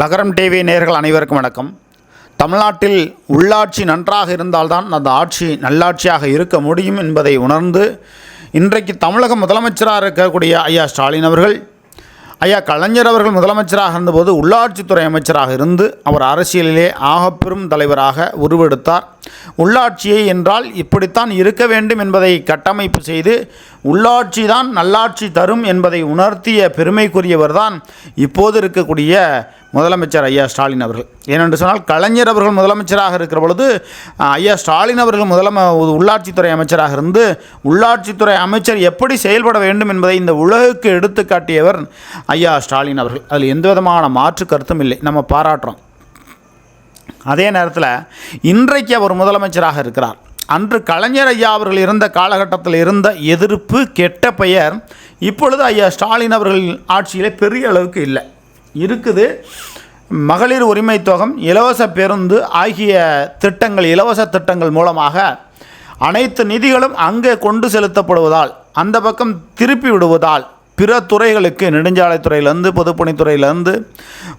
லகரம் டிவி நேயர்கள் அனைவருக்கும் வணக்கம். தமிழ்நாட்டில் உள்ளாட்சி நன்றாக இருந்தால்தான் அந்த ஆட்சி நல்லாட்சியாக இருக்க முடியும் என்பதை உணர்ந்து இன்றைக்கு தமிழக முதலமைச்சராக இருக்கக்கூடிய ஐயா ஸ்டாலின் அவர்கள் ஐயா கலைஞர் அவர்கள் முதலமைச்சராக இருந்தபோது உள்ளாட்சித்துறை அமைச்சராக இருந்து அவர் அரசியலிலே ஆகப்பெரும் தலைவராக உருவெடுத்தார். உள்ளாட்சியை என்றால் இப்படித்தான் இருக்க வேண்டும் என்பதை கட்டமைப்பு செய்து உள்ளாட்சி தான் நல்லாட்சி தரும் என்பதை உணர்த்திய பெருமைக்குரியவர் தான் இப்போது இருக்கக்கூடிய முதலமைச்சர் ஐயா ஸ்டாலின் அவர்கள். ஏனென்று சொன்னால் கலைஞர் அவர்கள் முதலமைச்சராக இருக்கிற பொழுது ஐயா ஸ்டாலின் அவர்கள் முதலம உள்ளாட்சித்துறை அமைச்சராக இருந்து உள்ளாட்சித்துறை அமைச்சர் எப்படி செயல்பட வேண்டும் என்பதை இந்த உலகுக்கு எடுத்துக்காட்டியவர் ஐயா ஸ்டாலின் அவர்கள். அதில் எந்த விதமான மாற்று கருத்தும் இல்லை. நம்ம பாராட்டுறோம். அதே நேரத்தில் இன்றைக்கு அவர் முதலமைச்சராக இருக்கிறார். அன்று கலைஞர் ஐயா அவர்கள் இருந்த காலகட்டத்தில் இருந்த எதிர்ப்பு கெட்ட பெயர் இப்பொழுது ஐயா ஸ்டாலின் அவர்கள் ஆட்சியிலே பெரிய அளவுக்கு இல்லை. இருக்குது. மகளிர் உரிமை தொகம் இலவச பேருந்து ஆகிய திட்டங்கள் இலவச திட்டங்கள் மூலமாக அனைத்து நிதிகளும் அங்கே கொண்டு செலுத்தப்படுவதால் அந்த பக்கம் திருப்பி விடுவதால் பிற துறைகளுக்கு நெடுஞ்சாலைத்துறையிலேருந்து பொதுப்பணித்துறையிலேருந்து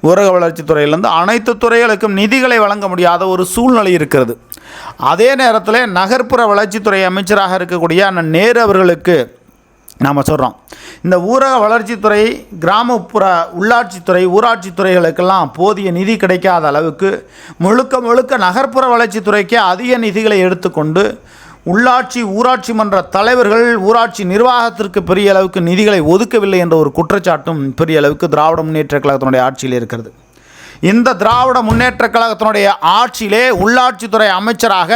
ஊரக வளர்ச்சித்துறையிலேருந்து அனைத்து துறைகளுக்கும் நிதிகளை வழங்க முடியாத ஒரு சூழ்நிலை இருக்கிறது. அதே நேரத்தில் நகர்ப்புற வளர்ச்சித்துறை அமைச்சராக இருக்கக்கூடிய அண்ணன் நேரு அவர்களுக்கு நாம் சொல்கிறோம் இந்த ஊரக வளர்ச்சித்துறை கிராமப்புற உள்ளாட்சித்துறை ஊராட்சித்துறைகளுக்கெல்லாம் போதிய நிதி கிடைக்காத அளவுக்கு முழுக்க முழுக்க நகர்ப்புற வளர்ச்சித்துறைக்கே அதிக நிதிகளை எடுத்துக்கொண்டு உள்ளாட்சி ஊராட்சி மன்ற தலைவர்கள் ஊராட்சி நிர்வாகத்திற்கு பெரிய அளவுக்கு நிதிகளை ஒதுக்கவில்லை என்ற ஒரு குற்றச்சாட்டும் பெரிய அளவுக்கு திராவிட முன்னேற்ற கழகத்தினுடைய ஆட்சியில் இருக்கிறது. இந்த திராவிட முன்னேற்ற கழகத்தினுடைய ஆட்சியிலே உள்ளாட்சித்துறை அமைச்சராக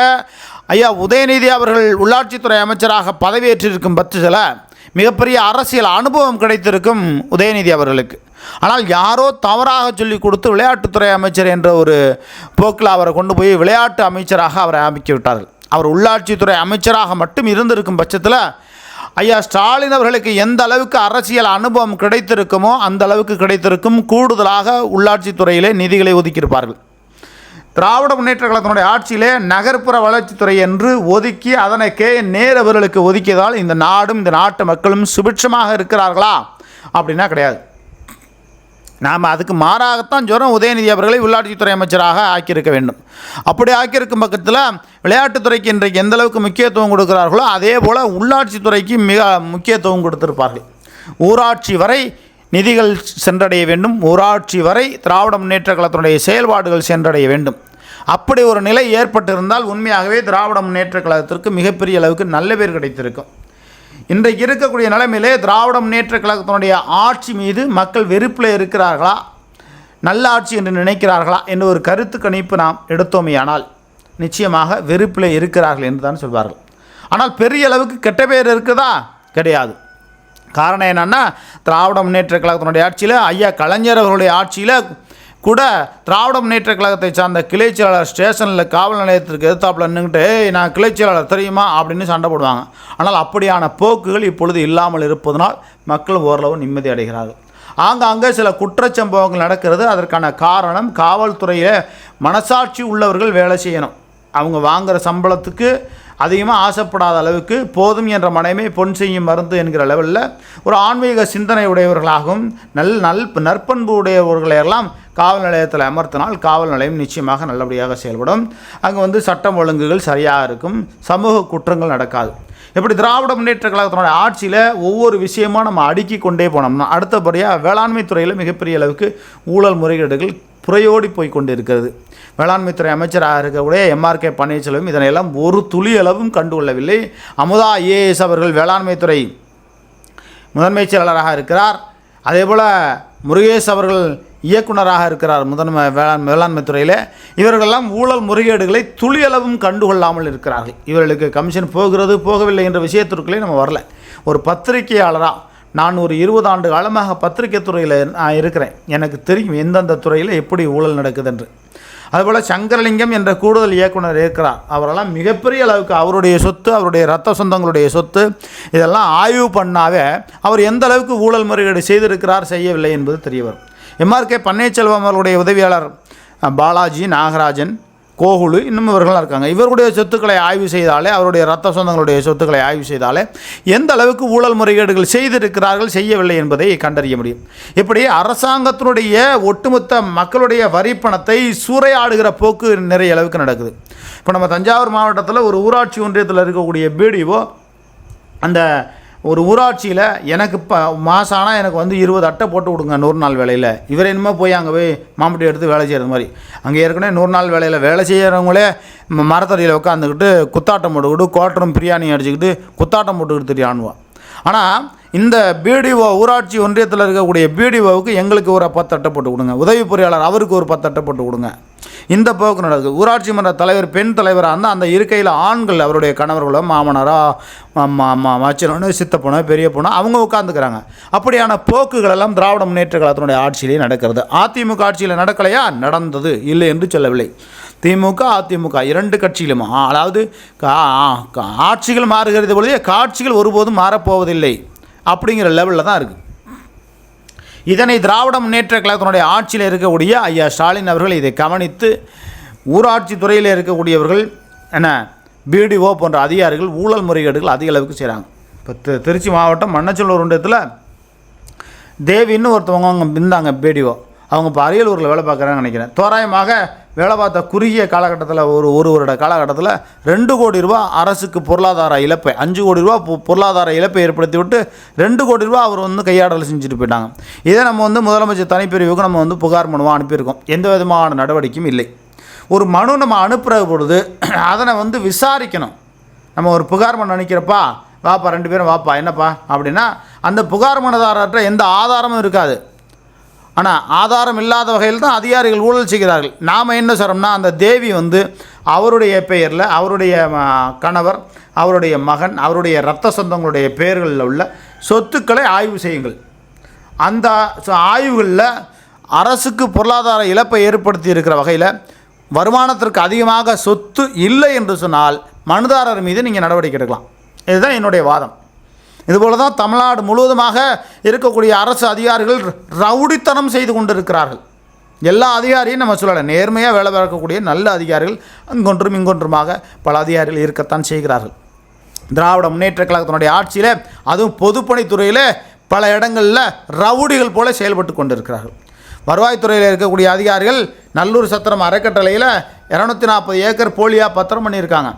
ஐயா உதயநிதி அவர்கள் உள்ளாட்சித்துறை அமைச்சராக பதவியேற்றிருக்கும் பட்சத்தில் மிகப்பெரிய அரசியல் அனுபவம் கிடைத்திருக்கும் உதயநிதி அவர்களுக்கு. ஆனால் யாரோ தவறாக சொல்லி கொடுத்து விளையாட்டுத்துறை அமைச்சர் என்ற ஒரு போக்கில் அவரை கொண்டு போய் விளையாட்டு அமைச்சராக அவரை அமைக்க விட்டார்கள். அவர் உள்ளாட்சித்துறை அமைச்சராக மட்டும் இருந்திருக்கும் பட்சத்தில் ஐயா ஸ்டாலின் அவர்களுக்கு எந்த அளவுக்கு அரசியல் அனுபவம் கிடைத்திருக்குமோ அந்த அளவுக்கு கிடைத்திருக்கும் கூடுதலாக உள்ளாட்சித்துறையிலே நிதிகளை ஒதுக்கியிருப்பார்கள். திராவிட முன்னேற்ற கழகத்தினுடைய ஆட்சியிலே நகர்ப்புற வளர்ச்சித்துறை என்று ஒதுக்கி அதனை கே. நேர் அவர்களுக்கு ஒதுக்கியதால் இந்த நாடும் இந்த நாட்டு மக்களும் சுபிட்சமாக இருக்கிறார்களா? அப்படின்னா கிடையாது. நாம் அதுக்கு மாறாகத்தான் ஜுரம் உதயநிதி அவர்களை உள்ளாட்சித்துறை அமைச்சராக ஆக்கியிருக்க வேண்டும். அப்படி ஆக்கியிருக்கும் பக்கத்தில் விளையாட்டுத்துறைக்கு இன்றைக்கு எந்த அளவுக்கு முக்கியத்துவம் கொடுக்கிறார்களோ அதே போல் உள்ளாட்சித்துறைக்கு மிக முக்கியத்துவம் கொடுத்திருப்பார்கள். ஊராட்சி வரை நிதிகள் சென்றடைய வேண்டும். ஊராட்சி வரை திராவிட முன்னேற்ற கழகத்தினுடைய செயல்பாடுகள் சென்றடைய வேண்டும். அப்படி ஒரு நிலை ஏற்பட்டிருந்தால் உண்மையாகவே திராவிட முன்னேற்ற கழகத்திற்கு மிகப்பெரிய அளவுக்கு நல்ல பேர் கிடைத்திருக்கும். இன்றைக்கு இருக்கக்கூடிய நிலைமையிலே திராவிட முன்னேற்ற கழகத்தினுடைய ஆட்சி மீது மக்கள் வெறுப்பில் இருக்கிறார்களா? நல்ல ஆட்சி என்று நினைக்கிறார்களா? என்ற ஒரு கருத்து கணிப்பு நாம் எடுத்தோமேயானால் நிச்சயமாக வெறுப்பில் இருக்கிறார்கள் என்று தான் சொல்வார்கள். ஆனால் பெரிய அளவுக்கு கெட்ட பேர் இருக்குதா? கிடையாது. காரணம் என்னென்னா திராவிட முன்னேற்ற கழகத்தினுடைய ஆட்சியில் ஐயா கலைஞர் அவர்களுடைய ஆட்சியில் கூட திராவிட முன்னேற்ற கழகத்தை சார்ந்த கிளை செயலாளர் ஸ்டேஷனில் காவல் நிலையத்திற்கு எதிர்த்தாப்பில் நின்றுக்கிட்டு நான் கிளை செயலாளர் தெரியுமா? அப்படின்னு சண்டை போடுவாங்க. ஆனால் அப்படியான போக்குகள் இப்பொழுது இல்லாமல் இருப்பதனால் மக்கள் ஓரளவு நிம்மதி அடைகிறார்கள். ஆங்காங்கே சில குற்றச்சம்பவங்கள் நடக்கிறது. அதற்கான காரணம் காவல்துறையில் மனசாட்சி உள்ளவர்கள் வேலை செய்யணும். அவங்க வாங்குகிற சம்பளத்துக்கு அதிகமாக ஆசைப்படாத அளவுக்கு போதும் என்ற மனைமே பொன் செய்யும் மருந்து என்கிற லெவலில் ஒரு ஆன்மீக சிந்தனை உடையவர்களாகவும் நல் நல் நற்பண்பு உடையவர்களையெல்லாம் காவல் நிலையத்தில் அமர்த்தினால் காவல் நிலையம் நிச்சயமாக நல்லபடியாக செயல்படும். அங்கே வந்து சட்டம் ஒழுங்குகள் சரியாக இருக்கும். சமூக குற்றங்கள் நடக்காது. இப்படி திராவிட முன்னேற்ற கழகத்தினுடைய ஆட்சியில் ஒவ்வொரு விஷயமும் நம்ம அடுக்கி கொண்டே போனோம்னா அடுத்தபடியாக வேளாண்மை துறையில் மிகப்பெரிய அளவுக்கு ஊழல் முறைகேடுகள் புறையோடி போய் கொண்டு இருக்கிறது வேளாண்மைத்துறை அமைச்சராக இருக்கக்கூடிய எம்ஆர்கே பன்னீர்செல்வம் இதனையெல்லாம் ஒரு துளி அளவும் கண்டுகொள்ளவில்லை. அமுதா ஐஏஎஸ் அவர்கள் வேளாண்மைத்துறை முதன்மை செயலாளராக இருக்கிறார். அதேபோல் முருகேஷ் அவர்கள் இயக்குனராக இருக்கிறார் முதன்மை வேளாண் வேளாண்மை துறையில் இவர்களெல்லாம் ஊழல் முறைகேடுகளை துளியளவும் கண்டுகொள்ளாமல் இருக்கிறார்கள். இவர்களுக்கு கமிஷன் போகிறது போகவில்லை என்ற விஷயத்திற்குள்ளே நம்ம வரல. ஒரு பத்திரிகையாளராக நான் ஒரு இருபது ஆண்டு காலமாக பத்திரிகை துறையில் நான் இருக்கிறேன். எனக்கு தெரியும் எந்தெந்த துறையில் எப்படி ஊழல் நடக்குது என்று அதுபோல் சங்கரலிங்கம் என்ற கூடுதல் இயக்குனர் இருக்கிறார். அவரெல்லாம் மிகப்பெரிய அளவுக்கு அவருடைய சொத்து அவருடைய ரத்த சொந்தங்களுடைய சொத்து இதெல்லாம் ஆய்வு பண்ணாவே அவர் எந்த அளவுக்கு ஊழல் முறைகேடு செய்திருக்கிறார் செய்யவில்லை என்பது தெரிய வரும். எம்ஆர்கே பன்னீர்செல்வம் அவர்களுடைய உதவியாளர் பாலாஜி நாகராஜன் கோகுலு இன்னும் இவர்கள்லாம் இருக்காங்க. இவர்களுடைய சொத்துக்களை ஆய்வு செய்தாலே அவருடைய ரத்த சொந்தங்களுடைய சொத்துக்களை ஆய்வு செய்தாலே எந்த அளவுக்கு ஊழல் முறைகேடுகள் செய்திருக்கிறார்கள் செய்யவில்லை என்பதை கண்டறிய முடியும். இப்படி அரசாங்கத்தினுடைய ஒட்டுமொத்த மக்களுடைய வரி பணத்தை சூறையாடுகிற போக்கு நிறைய அளவுக்கு நடக்குது. இப்போ நம்ம தஞ்சாவூர் மாவட்டத்தில் ஒரு ஊராட்சி ஒன்றியத்தில் இருக்கக்கூடிய பிடிஓ அந்த ஒரு ஊராட்சியில் எனக்கு இப்போ மாதம் ஆனால் எனக்கு வந்து இருபது அட்டை போட்டு கொடுங்க நூறு நாள் வேலையில். இவர் என்னமோ போய் அங்கே போய் மாம்பட்டி எடுத்து வேலை செய்கிறது மாதிரி. அங்கே ஏற்கனவே நூறு நாள் வேலையில் வேலை செய்கிறவங்களே மரத்தடியில் உட்காந்துக்கிட்டு குத்தாட்டம் போட்டுக்கிட்டு கோட்டரும் பிரியாணி அடிச்சுக்கிட்டு குத்தாட்டம் போட்டுக்கிட்டு தெரியானுவான் ஆனால் இந்த பிடிஓ ஊராட்சி ஒன்றியத்தில் இருக்கக்கூடிய பிடிஓவுக்கு எங்களுக்கு ஒரு பத்து அட்டை போட்டு கொடுங்க. உதவி பொறியாளர் அவருக்கு ஒரு பத்து அட்டை போட்டு கொடுங்க. இந்த போக்கு நடக்குது. ஊராட்சி மன்ற தலைவர் பெண் தலைவராக இருந்தால் அந்த இருக்கையில் ஆண்கள் அவருடைய கணவர்களோ மாமனாரோ மச்சனோ சித்தப்பனோ பெரிய பொண்ணோ அவங்க உட்காந்துக்கிறாங்க அப்படியான போக்குகள் எல்லாம் திராவிட முன்னேற்ற கழகத்தினுடைய ஆட்சியிலேயே நடக்கிறது. அதிமுக ஆட்சியில் நடக்கலையா? நடந்தது. இல்லை என்று சொல்லவில்லை. திமுக அதிமுக இரண்டு கட்சியிலும் அதாவது கா- கா- ஆட்சிகள் மாறுகிறது பொழுது காட்சிகள் ஒருபோதும் மாறப்போவதில்லை. அப்படிங்கிற லெவலில் தான் இருக்குது இதனை திராவிட முன்னேற்ற கழகத்தினுடைய ஆட்சியில் இருக்கக்கூடிய ஐயா ஸ்டாலின் அவர்கள் இதை கவனித்து ஊராட்சி துறையில் இருக்கக்கூடியவர்கள் என்ன பிடிஓ போன்ற அதிகாரிகள் ஊழல் முறைகேடுகள் அதிக அளவுக்கு செய்கிறாங்க இப்போ திருச்சி மாவட்டம் மண்ணச்சல்லூர் ஒன்றியத்தில் தேவின்னு ஒருத்தவங்க அவங்க இருந்தாங்க பிடிஓ அவங்க இப்போ அரியலூரில் வேலை பார்க்குறாங்கன்னு நினைக்கிறேன். தோராயமாக வேலை பார்த்த குறுகிய காலகட்டத்தில் ஒரு ஒரு வருட காலகட்டத்தில் ரெண்டு கோடி ரூபா அரசுக்கு பொருளாதார இழப்பை அஞ்சு கோடி ரூபா பொ- பொருளாதார இழப்பை ஏற்படுத்தி விட்டு ரெண்டு கோடி ரூபா அவர் வந்து கையாடல் செஞ்சுட்டு போயிட்டாங்க. இதை நம்ம வந்து முதலமைச்சர் தனிப்பிரிவுக்கு நம்ம வந்து புகார் மனுவாக அனுப்பியிருக்கோம். எந்த விதமான நடவடிக்கையும் இல்லை. ஒரு மனு நம்ம அனுப்புகிற பொழுது அதனை வந்து விசாரிக்கணும். நம்ம ஒரு புகார் மனு நினைக்கிறப்பா வாப்பா ரெண்டு பேரும் வாப்பா என்னப்பா? அப்படின்னா அந்த புகார் மனுதாரர்கிட்ட எந்த ஆதாரமும் இருக்காது. ஆனால் ஆதாரம் இல்லாத வகையில் தான் அதிகாரிகள் ஊழல் செய்கிறார்கள். நாம் என்ன சொல்கிறோம்னா அந்த தேவி வந்து அவருடைய பெயரில் அவருடைய கணவர் அவருடைய மகன் அவருடைய இரத்த சொந்தங்களுடைய பெயர்களில் உள்ள சொத்துக்களை ஆய்வு செய்யுங்கள். அந்த ஆய்வுகளில் அரசுக்கு பொருளாதார இழப்பை ஏற்படுத்தி இருக்கிற வகையில் வருமானத்திற்கு அதிகமாக சொத்து இல்லை என்று சொன்னால் மனுதாரர் மீது நீங்கள் நடவடிக்கை எடுக்கலாம். இதுதான் என்னுடைய வாதம். இதுபோல தான் தமிழ்நாடு முழுவதுமாக இருக்கக்கூடிய அரசு அதிகாரிகள் ரவுடித்தனம் செய்து கொண்டிருக்கிறார்கள். எல்லா அதிகாரியும் நம்ம சொல்லலை நேர்மையாக வேலை பார்க்கக்கூடிய நல்ல அதிகாரிகள் அங்கொன்றும் இங்கொன்றுமாக பல அதிகாரிகள் இருக்கத்தான் செய்கிறார்கள். திராவிட முன்னேற்ற கழகத்தினுடைய ஆட்சியில் அதுவும் பொதுப்பணித்துறையில் பல இடங்களில் ரவுடிகள் போல செயல்பட்டு கொண்டிருக்கிறார்கள். வருவாய்த்துறையில் இருக்கக்கூடிய அதிகாரிகள் நல்லூர் சத்திரம் அறக்கட்டளையில் இரநூத்தி நாற்பது ஏக்கர் போலியாக பத்திரம் பண்ணியிருக்காங்க.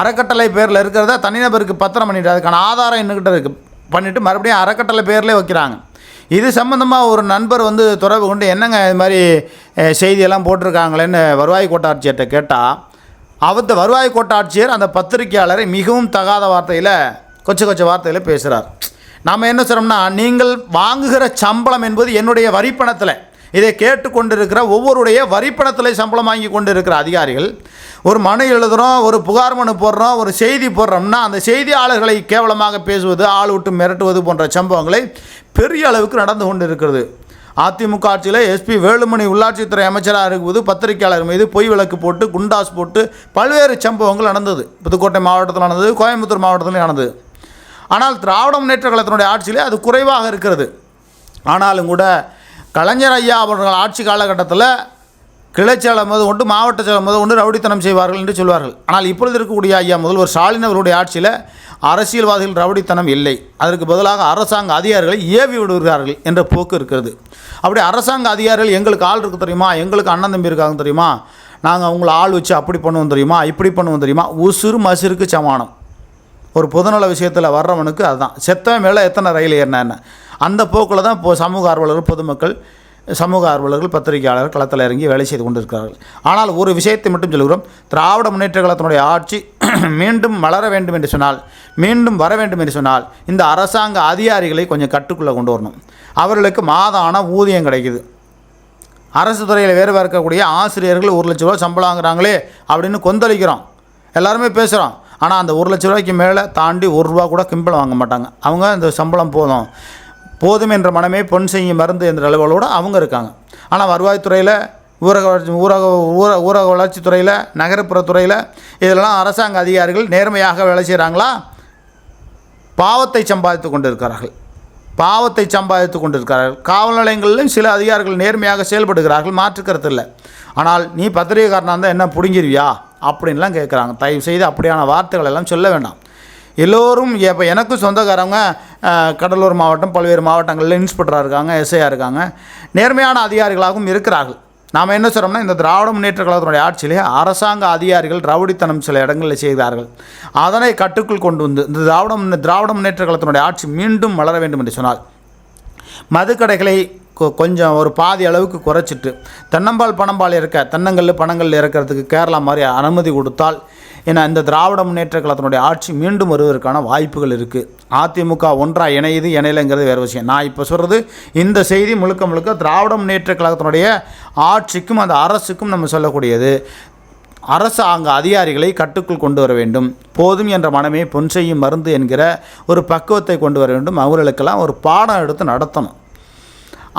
அறக்கட்டளை பேரில் இருக்கிறத தனிநபருக்கு பத்திரம் பண்ணிட்டு அதுக்கான ஆதாரம் என்னக்கிட்ட இருக்குது பண்ணிவிட்டு மறுபடியும் அறக்கட்டளை பேர்லேயே வைக்கிறாங்க. இது சம்மந்தமாக ஒரு நண்பர் வந்து தொடர்பு கொண்டு என்னங்க இது மாதிரி செய்தியெல்லாம் போட்டிருக்காங்களேன்னு வருவாய் கோட்டாட்சியர்கிட்ட கேட்டால் அவத்த வருவாய் கோட்டாட்சியர் அந்த பத்திரிகையாளரை மிகவும் தகாத வார்த்தையில் கொச்ச கொச்ச வார்த்தையில் பேசுகிறார் நாம் என்ன சொல்கிறோம்னா நீங்கள் வாங்குகிற சம்பளம் என்பது என்னுடைய வரிப்பணத்தில். இதை கேட்டுக்கொண்டிருக்கிற ஒவ்வொருடைய வரிப்பணத்தில் சம்பளம் வாங்கி கொண்டு இருக்கிற அதிகாரிகள் ஒரு மனு எழுதுகிறோம் ஒரு புகார் மனு போடுறோம் ஒரு செய்தி போடுறோம்னா அந்த செய்தியாளர்களை கேவலமாக பேசுவது ஆள் விட்டு மிரட்டுவது போன்ற சம்பவங்களை பெரிய அளவுக்கு நடந்து கொண்டு இருக்கிறது அதிமுக ஆட்சியில் எஸ்பி வேலுமணி உள்ளாட்சித்துறை அமைச்சராக இருக்கும்போது பத்திரிகையாளர் மீது பொய் விளக்கு போட்டு குண்டாஸ் போட்டு பல்வேறு சம்பவங்கள் நடந்தது. புதுக்கோட்டை மாவட்டத்தில் நடந்தது கோயம்புத்தூர் மாவட்டத்திலும் நடந்தது. ஆனால் திராவிட முன்னேற்ற கழகத்தினுடைய ஆட்சியிலே அது குறைவாக இருக்கிறது. ஆனாலும் கூட கலைஞர் ஐயா அவர்கள் ஆட்சி காலகட்டத்தில் கிளைச்சேலம் முதல் ஒன்று மாவட்ட செயலம் முதல் ஒன்று ரவுடித்தனம் செய்வார்கள் என்று சொல்வார்கள். ஆனால் இப்பொழுது இருக்கக்கூடிய ஐயா முதல்வர் ஸ்டாலின் அவருடைய ஆட்சியில் அரசியல்வாதிகள் ரவுடித்தனம் இல்லை. அதற்கு பதிலாக அரசாங்க அதிகாரிகளை ஏவி விடுகிறார்கள் என்ற போக்கு இருக்கிறது. அப்படி அரசாங்க அதிகாரிகள் எங்களுக்கு ஆள் இருக்கு தெரியுமா? எங்களுக்கு அண்ணன் தம்பி இருக்காங்க தெரியுமா? நாங்கள் அவங்கள ஆள் வச்சு அப்படி பண்ணுவோம் தெரியுமா? இப்படி பண்ணுவோம் தெரியுமா? உசுறு மசுருக்கு சமானம். ஒரு பொதுநல விஷயத்தில் வர்றவனுக்கு அதுதான். செத்தவன் மேலே எத்தனை ரயில் ஏறினா என்ன? அந்த போக்கில் தான் இப்போ சமூக ஆர்வலர்கள் பொதுமக்கள் சமூக ஆர்வலர்கள் பத்திரிகையாளர்கள் களத்தில் இறங்கி வேலை செய்து கொண்டிருக்கிறார்கள். ஆனால் ஒரு விஷயத்தை மட்டும் சொல்கிறோம் திராவிட முன்னேற்ற கழகத்தினுடைய ஆட்சி மீண்டும் வளர வேண்டும் என்று சொன்னால் மீண்டும் வர வேண்டும் என்று சொன்னால் இந்த அரசாங்க அதிகாரிகளை கொஞ்சம் கட்டுக்குள்ளே கொண்டு வரணும். அவர்களுக்கு மாதான ஊதியம் கிடைக்குது. அரசு துறையில் வேறு இருக்கக்கூடிய ஆசிரியர்கள் ஒரு லட்ச ரூபா சம்பளம் வாங்குறாங்களே அப்படின்னு கொந்தளிக்கிறோம். எல்லாருமே பேசுகிறோம் ஆனால் அந்த ஒரு லட்ச ரூபாய்க்கு மேலே தாண்டி ஒரு ரூபா கூட கிம்பளம் வாங்க மாட்டாங்க. அவங்க இந்த சம்பளம் போதும். போதும் என்ற மனமே பொன் செய்யும் மருந்து என்ற அளவுகளோடு அவங்க இருக்காங்க. ஆனால் வருவாய்த்துறையில் ஊரக வளர்ச்சி ஊரக ஊர ஊரக வளர்ச்சித்துறையில் நகரப்புறத்துறையில் இதெல்லாம் அரசாங்க அதிகாரிகள் நேர்மையாக வேலை செய்கிறாங்களா பாவத்தை சம்பாதித்து கொண்டு இருக்கிறார்கள் பாவத்தை சம்பாதித்து கொண்டிருக்கிறார்கள். காவல் நிலையங்களிலும் சில அதிகாரிகள் நேர்மையாக செயல்படுகிறார்கள். மாற்றுக்கிறது இல்லை. ஆனால் நீ பத்திரிகைக்காரனாக இருந்தால் என்ன பிடுங்கிருவியா? அப்படின்லாம் கேட்குறாங்க தயவு செய்து அப்படியான வார்த்தைகள் எல்லாம் சொல்ல வேண்டாம். எல்லோரும் இப்போ எனக்கும் சொந்தக்காரவங்க கடலூர் மாவட்டம் பல்வேறு மாவட்டங்களில் இன்ஸ்பெக்டராக இருக்காங்க எஸ்ஐயாக இருக்காங்க. நேர்மையான அதிகாரிகளாகவும் இருக்கிறார்கள். நாம் என்ன சொல்கிறோம்னா இந்த திராவிட முன்னேற்ற கழகத்தினுடைய ஆட்சியிலே அரசாங்க அதிகாரிகள் ரவுடித்தனம் சில இடங்களில் செய்கிறார்கள். அதனை கட்டுக்குள் கொண்டு வந்து இந்த திராவிட முன்னே திராவிட முன்னேற்ற கழகத்தினுடைய ஆட்சி மீண்டும் வளர வேண்டும் என்று சொன்னால் மதுக்கடைகளை கொ- கொஞ்சம் ஒரு பாதி அளவுக்கு குறைச்சிட்டு தென்னம்பால் பணம்பால் இருக்க தென்னங்கல் பணங்கள் இறக்கிறதுக்கு கேரளா மாதிரி அனுமதி கொடுத்தால் ஏன்னா இந்த திராவிட முன்னேற்ற கழகத்தினுடைய ஆட்சி மீண்டும் வருவதற்கான வாய்ப்புகள் இருக்குது அதிமுக ஒன்றா இணையுது இணையலைங்கிறது வேறு விஷயம். நான் இப்போ சொல்கிறது இந்த செய்தி முழுக்க முழுக்க திராவிட முன்னேற்ற கழகத்தினுடைய ஆட்சிக்கும் அந்த அரசுக்கும் நம்ம சொல்லக்கூடியது. அரசாங்க அதிகாரிகளை கட்டுக்குள் கொண்டு வர வேண்டும். போதும் என்ற மனமே பொன் செய்யும் மருந்து என்கிற ஒரு பக்குவத்தை கொண்டு வர வேண்டும். அவர்களுக்கெல்லாம் ஒரு பாடம் எடுத்து நடத்தணும்.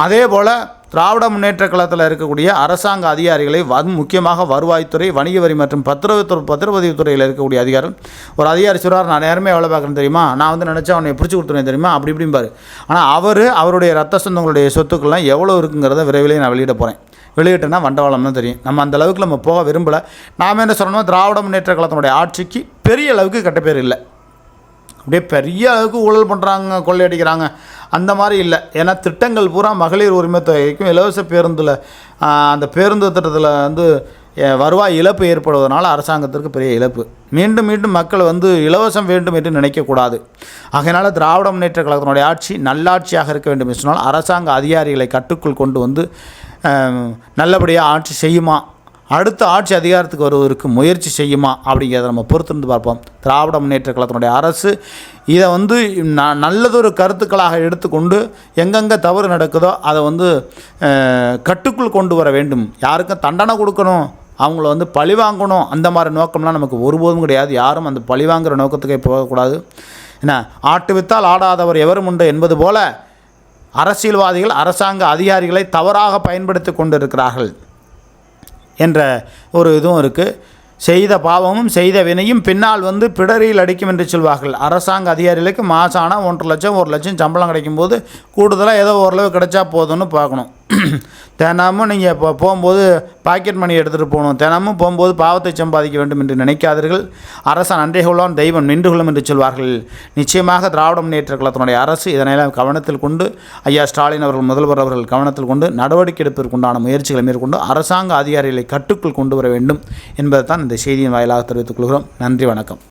அதே போல் திராவிட முன்னேற்ற கழகத்தில் இருக்கக்கூடிய அரசாங்க அதிகாரிகளை வ முக்கியமாக வருவாய்த்துறை வணிக வரி மற்றும் பத்திரத்துறை பத்திரப்பதிவுத்துறையில் இருக்கக்கூடிய அதிகாரம். ஒரு அதிகாரி சொல்கிறார் நான் நேரமே எவ்வளோ பார்க்குறேன் தெரியுமா? நான் வந்து நினச்சா அவனை பிடிச்சி கொடுத்துருவேன் தெரியுமா? அப்படி இப்படிம்பாரு. ஆனால் அவர் அவருடைய ரத்த சொந்தங்களுடைய சொத்துக்கள்லாம் எவ்வளோ இருக்குங்கிறத விரைவிலே நான் வெளியிட போகிறேன் வெளியிட்டேன்னா வண்டவாளம் தான் தெரியும். நம்ம அந்த அளவுக்கு நம்ம போக விரும்பலை. நாம் என்ன சொல்லணும்னா திராவிட முன்னேற்ற கழகத்தினுடைய ஆட்சிக்கு பெரிய அளவுக்கு கெட்ட பேர் இல்லை. அப்படியே பெரிய அளவுக்கு ஊழல் பண்ணுறாங்க கொள்ளையடிக்கிறாங்க. அந்த மாதிரி இல்லை. ஏன்னா திட்டங்கள் பூரா மகளிர் உரிமை தொகைக்கும் இலவச பேருந்தில் அந்த பேருந்து திட்டத்தில் வந்து வருவாய் இழப்பு ஏற்படுவதனால அரசாங்கத்திற்கு பெரிய இழப்பு. மீண்டும் மீண்டும் மக்கள் வந்து இலவசம் வேண்டும் என்று நினைக்கக்கூடாது ஆகையினால் திராவிட முன்னேற்ற கழகத்தினுடைய ஆட்சி நல்லாட்சியாக இருக்க வேண்டும் என்று சொன்னால் அரசாங்க அதிகாரிகளை கட்டுக்குள் கொண்டு வந்து நல்லபடியாக ஆட்சி செய்யுமா? அடுத்த ஆட்சி அதிகாரத்துக்கு வருவதற்கு முயற்சி செய்யுமா அப்படிங்கிறத நம்ம பொறுத்திருந்து பார்ப்போம். திராவிட முன்னேற்ற கழகத்தினுடைய அரசு இதை வந்து ந நல்லதொரு கருத்துக்களாக எடுத்துக்கொண்டு எங்கெங்கே தவறு நடக்குதோ அதை வந்து கட்டுக்குள் கொண்டு வர வேண்டும். யாருக்கும் தண்டனை கொடுக்கணும் அவங்கள வந்து பழி வாங்கணும் அந்த மாதிரி நோக்கம்லாம் நமக்கு ஒருபோதும் கிடையாது. யாரும் அந்த பழி வாங்குகிற நோக்கத்துக்கே போகக்கூடாது. என்ன? ஆட்டு வித்தால் ஆடாதவர் எவரும் உண்டு என்பது போல அரசியல்வாதிகள் அரசாங்க அதிகாரிகளை தவறாக பயன்படுத்தி கொண்டிருக்கிறார்கள். என்ற ஒரு இதுவும் இருக்குது செய்த பாவமும் செய்த வினையும் பின்னால் வந்து பிடரியில் அடிக்கும் என்று சொல்வார்கள். அரசாங்க அதிகாரிகளுக்கு மாதம் ஆனால் ஒன்றரை லட்சம் ஒரு லட்சம் சம்பளம் கிடைக்கும்போது கூடுதலாக ஏதோ ஓரளவு கிடைச்சா போதும்னு பார்க்கணும். தினமும் நீங்கள் இப்போ போகும்போது பாக்கெட் மணி எடுத்துகிட்டு போகணும். தினமும் போகும்போது பாவத்தை சம்பாதிக்க வேண்டும் என்று நினைக்காதீர்கள். அரசன் நன்றி கொள்வான் தெய்வம் நின்று கொள்ளும் என்று சொல்வார்கள். நிச்சயமாக திராவிட முன்னேற்ற கழகத்தினுடைய அரசு இதனையெல்லாம் கவனத்தில் கொண்டு ஐயா ஸ்டாலின் அவர்கள் முதல்வர் அவர்கள் கவனத்தில் கொண்டு நடவடிக்கை எடுப்பதற்குண்டான முயற்சிகளை மேற்கொண்டு அரசாங்க அதிகாரிகளை கட்டுக்குள் கொண்டு வர வேண்டும் என்பதை தான் இந்த செய்தியின் வாயிலாக தெரிவித்துக் கொள்கிறோம். நன்றி வணக்கம்.